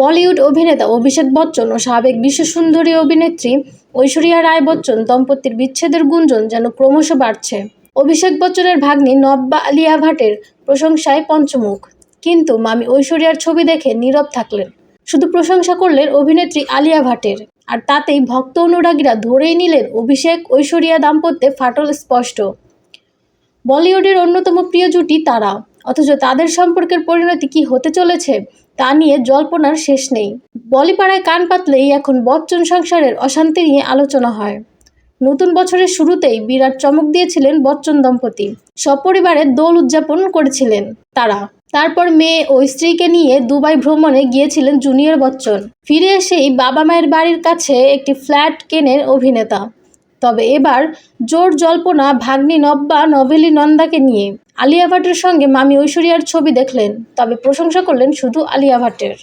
বলিউড অভিনেতা অভিষেক বচ্চন ও সাবেক বিশ্বসুন্দরী অভিনেত্রী ঐশ্বরিয়া রায় বচ্চন দম্পতির বিচ্ছেদের গুঞ্জন যেন ক্রমশ বাড়ছে। অভিষেক বচ্চনের ভাগ্নি নব্বা আলিয়া ভাটের প্রশংসায় পঞ্চমুখ। কিন্তু মামি ঐশ্বরিয়ার ছবি দেখে নীরব থাকলেন। শুধু প্রশংসা করলেন অভিনেত্রী আলিয়া ভাটের। আর তাতেই ভক্ত অনুরাগীরা ধরেই নিলেন অভিষেক ঐশ্বরিয়া দাম্পত্যে ফাটল স্পষ্ট। বলিউডের অন্যতম প্রিয় জুটি তারা। অথচ তাদের সম্পর্কের পরিণতি কি হতে চলেছে? তা নিয়ে জল্পনার শেষ নেই। বলিপাড়ায় কান পাতলেই এখন বচ্চন সংসারের অশান্তি নিয়ে আলোচনা হয়। নতুন বছরের শুরুতেই বিরাট চমক দিয়েছিলেন বচ্চন দম্পতি। সপরিবারে দোল উদযাপন করেছিলেন তারা। তারপর মেয়ে ও স্ত্রীকে নিয়ে দুবাই ভ্রমণে গিয়েছিলেন জুনিয়র বচ্চন। ফিরে এসেই বাবা মায়ের বাড়ির কাছে একটি ফ্ল্যাট কেনেন অভিনেতা। তবে এবার জোর জল্পনা ভাগ্নি নব্বা, নভেলি নন্দাকে নিয়ে। আলিয়া ভাটের সঙ্গে মামি ঐশ্বরিয়ার ছবি দেখলেন তবে প্রশংসা করলেন শুধু আলিয়া ভাটের।